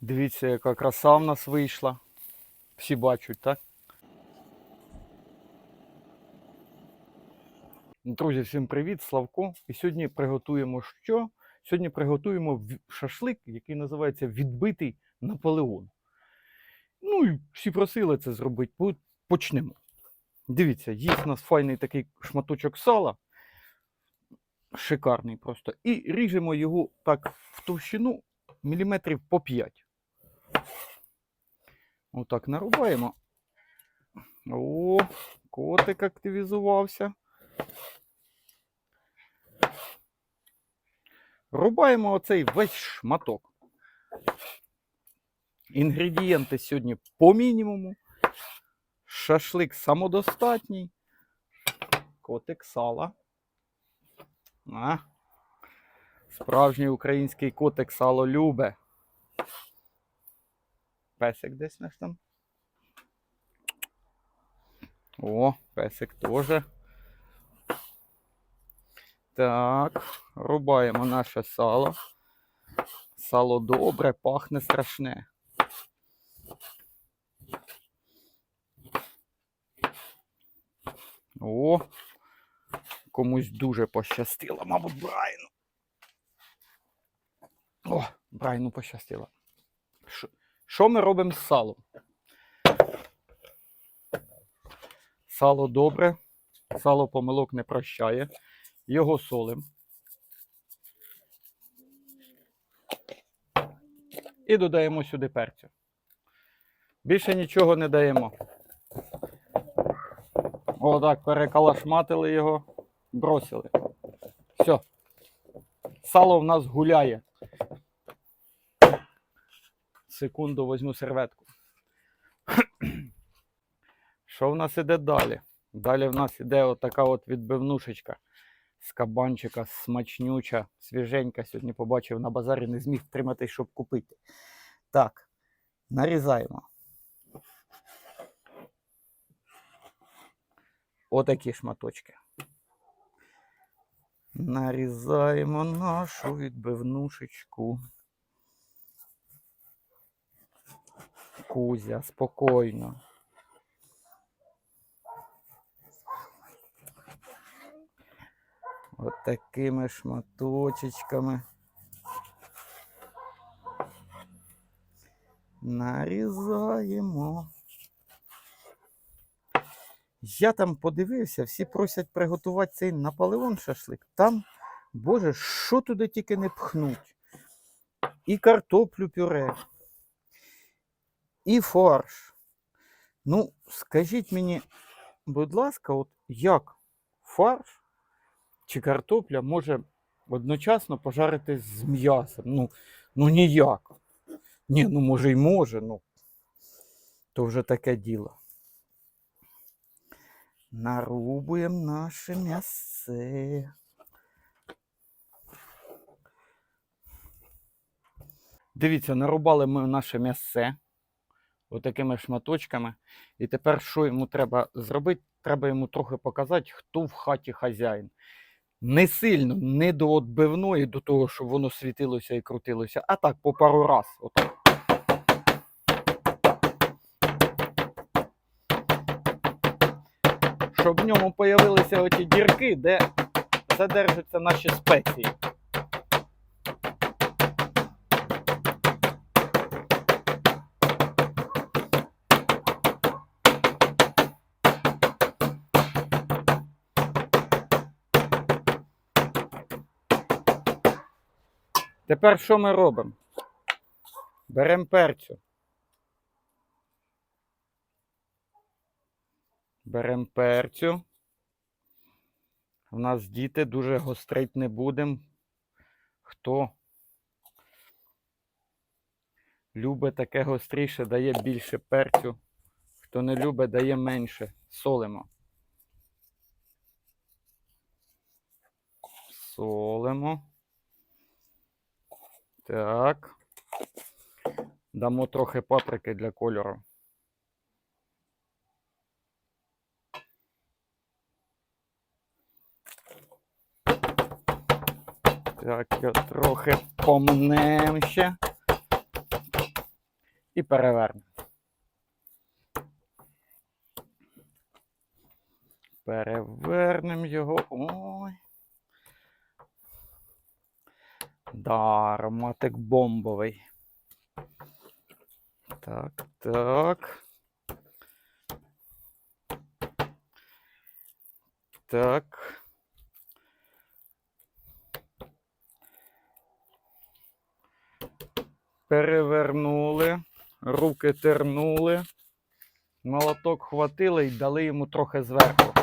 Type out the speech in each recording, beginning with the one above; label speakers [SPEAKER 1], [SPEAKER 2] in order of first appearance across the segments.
[SPEAKER 1] Дивіться, яка краса в нас вийшла. Всі бачать, так? Друзі, всім привіт, Славко. І сьогодні приготуємо що? Сьогодні приготуємо шашлик, який називається відбитий Наполеон. Ну і всі просили це зробити. Почнемо. Дивіться, є у нас файний такий шматочок сала. Шикарний просто. І ріжемо його так в товщину міліметрів по 5. Отак нарубаємо. О, котик активізувався. Рубаємо оцей весь шматок. Інгредієнти сьогодні по мінімуму. Шашлик самодостатній. Котик сала. А. Справжній український котик сало любе. Песик десь наш там. О, песик теж. Так, рубаємо наше сало. Сало добре, пахне страшне. О, комусь дуже пощастило, мабуть, Брайну. О, Брайну пощастило. Що- Що ми робимо з салом? Сало добре, сало помилок не прощає. Його солим. І додаємо сюди перцю. Більше нічого не даємо. Отак перекалашматили його, бросили. Все. Сало в нас гуляє. Секунду візьму серветку. Що в нас іде далі? Далі в нас іде отака от відбивнушечка з кабанчика, смачнюча, свіженька. Сьогодні побачив на базарі, не зміг втриматись, щоб купити. Так, нарізаємо. Отакі шматочки. Нарізаємо нашу відбивнушечку. Кузя, спокійно. От такими шматочечками. Нарізаємо. Я там подивився, всі просять приготувати цей Наполеон шашлик. Там, Боже, що туди тільки не пхнуть. І картоплю пюре, і фарш. Ну, скажіть мені, будь ласка, от як фарш чи картопля може одночасно пожаритись з м'ясом? Ну, ну ніяк. Ні, ну може й може, ну. То вже таке діло. Нарубуємо наше м'ясце. Дивіться, нарубали ми наше м'ясце отакими шматочками. І тепер що йому треба зробити? Треба йому трохи показати, хто в хаті хазяїн. Не сильно, не до отбивної, до того, щоб воно світилося і крутилося, а так по пару раз. Отак. Щоб в ньому появилися оті дірки, де задержаться наші спеції. Тепер що ми робимо? Беремо перцю. Беремо перцю. У нас діти дуже гострить не будемо. Хто любить таке гостріше, дає більше перцю. Хто не любить, дає менше. Солимо. Солимо. Так. Дамо трохи паприки для кольору. Так, я трохи помнем ще. І перевернемо. Перевернемо його. Ой. Да, ароматик бомбовий. Так, так. Так. Перевернули, руки тернули, молоток хватили і дали йому трохи зверху.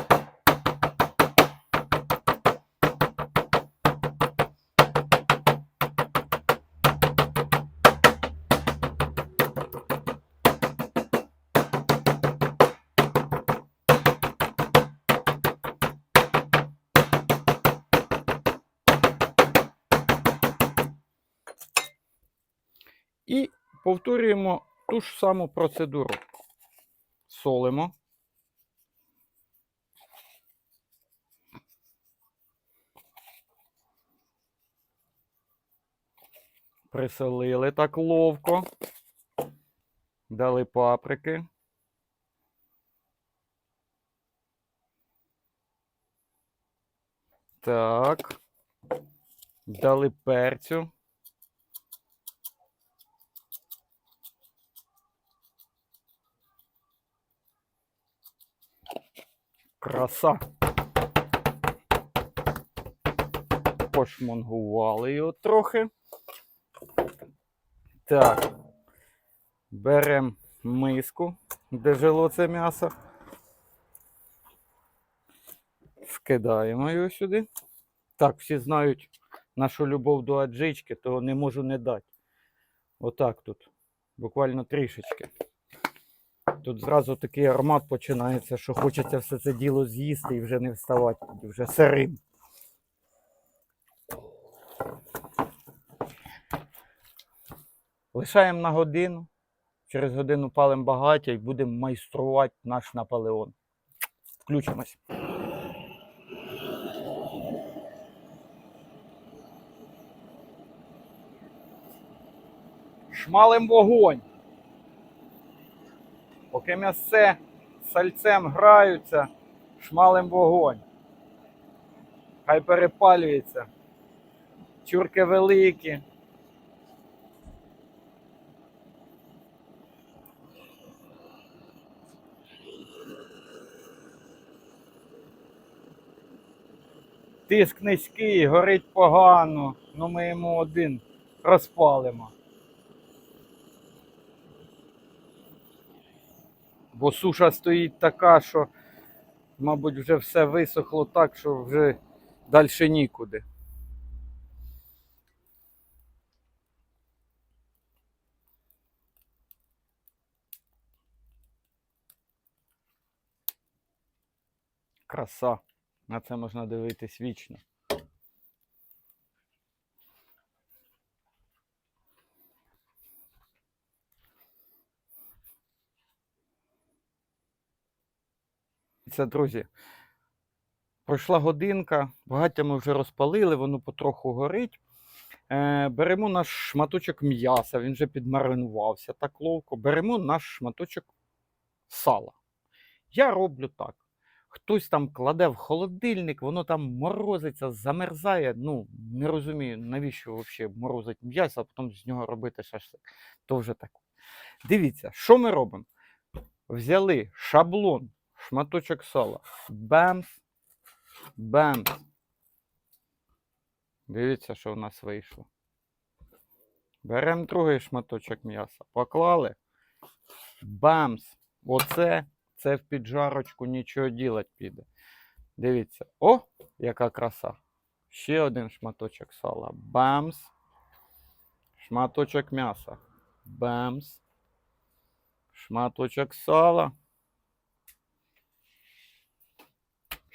[SPEAKER 1] Повторюємо ту ж саму процедуру. Солимо. Присолили так ловко. Дали паприки. Так. Дали перцю. Краса. Пошмонгували його трохи. Так. Беремо миску, де жило це м'ясо. Вкидаємо його сюди. Так, всі знають нашу любов до аджички, то не можу не дати. Отак тут. Буквально трішечки. Тут зразу такий аромат починається, що хочеться все це діло з'їсти і вже не вставати, вже сирим. Лишаємо на годину. Через годину палимо багаття і будемо майструвати наш Наполеон. Включимось. Шмалим вогонь. Поки м'ясце сальцем граються, шмалим вогонь. Хай перепалюється. Чурки великі. Тиск низький, горить погано, ну ми йому один розпалимо. Бо суша стоїть така, що, мабуть, вже все висохло так, що вже далі нікуди. Краса. На це можна дивитись вічно. Це, друзі, пройшла годинка, багаття ми вже розпалили, воно потроху горить. Е, беремо наш шматочок м'яса, він вже підмаринувався так ловко. Беремо наш шматочок сала. Я роблю так. Хтось там кладе в холодильник, воно там морозиться, замерзає. Ну, не розумію, навіщо взагалі морозить м'ясо, а потім з нього робити шашлик. То вже так. Дивіться, що ми робимо? Взяли шаблон, шматочок сала. Бемс, бемс. Дивіться, що в нас вийшло. Беремо другий шматочок м'яса. Поклали. Бамс. Оце це в піджарочку нічого ділать піде. Дивіться. О, яка краса. Ще один шматочок сала. Бамс. Шматочок м'яса. Бамс. Шматочок сала.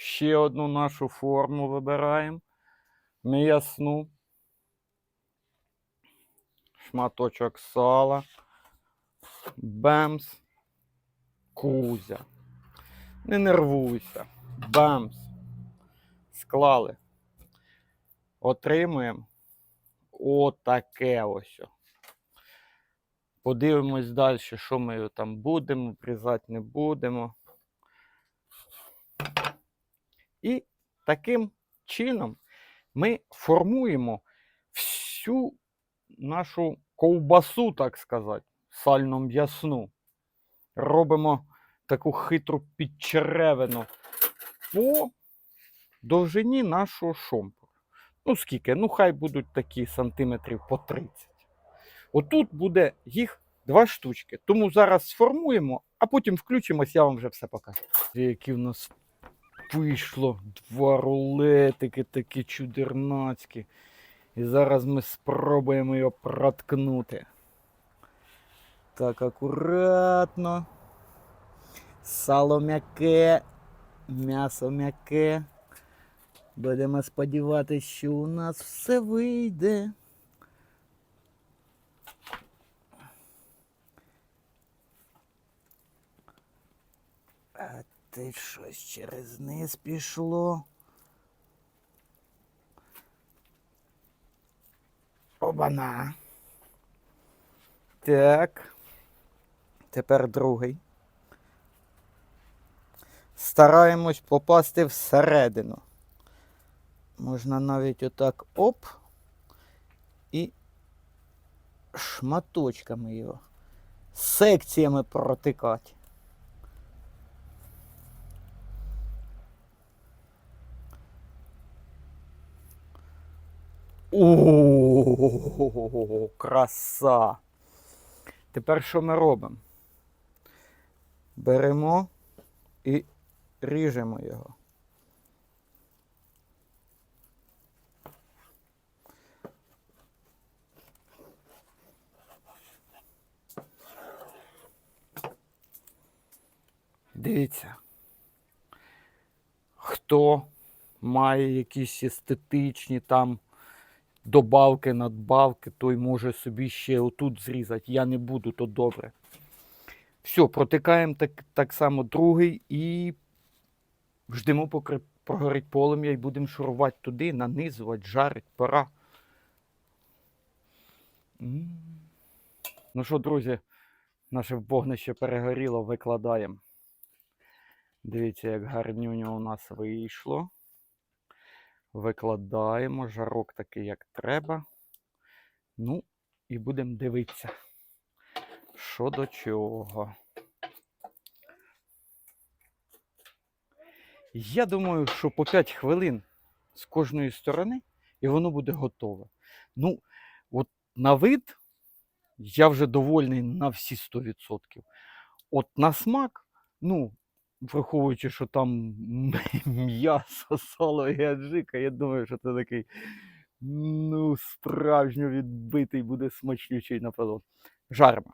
[SPEAKER 1] Ще одну нашу форму вибираємо. М'ясну. Шматочок сала. Бемс. Кузя. Не нервуйся. Бамс. Склали. Отримуємо отаке ось. Подивимось далі, що ми там будемо, врізати не будемо. І таким чином ми формуємо всю нашу ковбасу, так сказати, сально м'ясну. Робимо таку хитру підчеревину по довжині нашого шомпу. Ну, скільки? Ну, хай будуть такі сантиметрів по 30. Отут буде їх два штучки. Тому зараз сформуємо, а потім включимось, я вам вже все покажу. Які в нас вийшло два рулетики такі чудернацькі. І зараз ми спробуємо його проткнути. Так, акуратно. Сало м'яке, м'ясо м'яке. Будемо сподіватися, що у нас все вийде. А ти щось через низ пішло. Обана. Так. Тепер другий. Стараємось попасти всередину. Можна навіть отак оп. І шматочками його. Секціями протикати. О, краса. Тепер що ми робимо? Беремо і ріжемо його. Дивіться. Хто має якісь естетичні там добавки, надбавки, той може собі ще отут зрізати. Я не буду, то добре. Все, протикаємо так, так само другий і ждемо, поки прогорить полум'я і будемо шурувати туди, нанизувати, жарить, пора. Ну що, друзі, наше вогнище перегоріло, викладаємо. Дивіться, як гарнюньо у нас вийшло. Викладаємо, жарок такий, як треба. Ну, і будемо дивитися, що до чого. Я думаю, що по 5 хвилин з кожної сторони і воно буде готове. Ну, от на вид я вже довольний на всі 100%. От на смак, ну, враховуючи, що там м'ясо, сало і аджика, я думаю, що це такий ну, справжньо відбитий буде смачнючий наперед. Жаримо.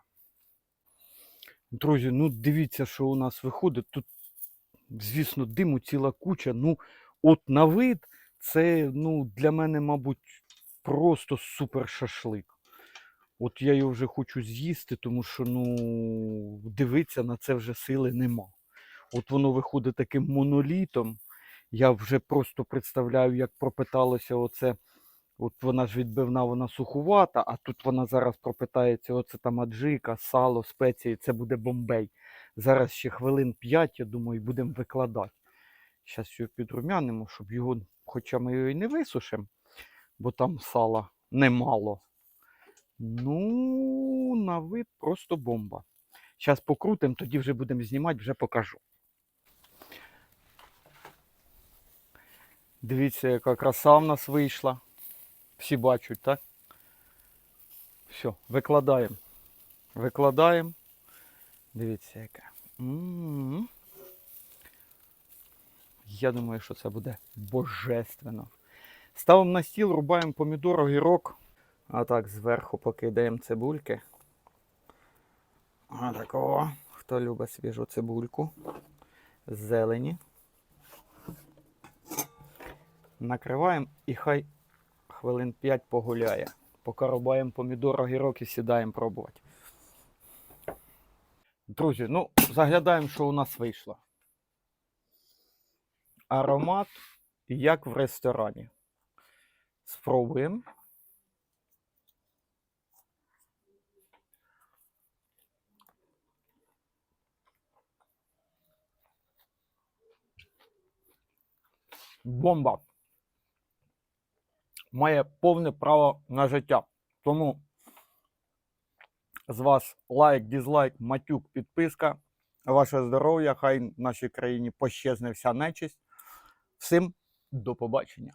[SPEAKER 1] Друзі, ну дивіться, що у нас виходить. Тут, звісно, диму ціла куча. Ну, от на вид, це ну, для мене, мабуть, просто супер шашлик. От я його вже хочу з'їсти, тому що ну, дивитися на це вже сили нема. От воно виходить таким монолітом. Я вже просто представляю, як пропиталося оце. От вона ж відбивна, вона сухувата, а тут вона зараз пропитається оце там аджика, сало, спеції, це буде бомбей. Зараз ще хвилин 5, я думаю, будемо викладати. Зараз його підрумянимо, щоб його, хоча ми його і не висушимо, бо там сала немало. Ну, на вид просто бомба. Зараз покрутимо, тоді вже будемо знімати, вже покажу. Дивіться, яка краса в нас вийшла. Всі бачать, так? Все, викладаємо. Викладаємо. Дивіться, яка. М-м-м. Я думаю, що це буде божественно. Ставимо на стіл, рубаємо помідор, огірок. А так, зверху покидаємо цибульки. А такого. Хто любить свіжу цибульку. Зелені. Накриваємо і хай хвилин 5 погуляє. Поки рубаємо помідор, огірок і сідаємо пробувати. Друзі, ну, заглядаємо, що у нас вийшло. Аромат, як в ресторані. Спробуємо. Бомба! Має повне право на життя. Тому з вас лайк, дізлайк, матюк, підписка. Ваше здоров'я, хай в нашій країні пощезне вся нечисть. Всім до побачення.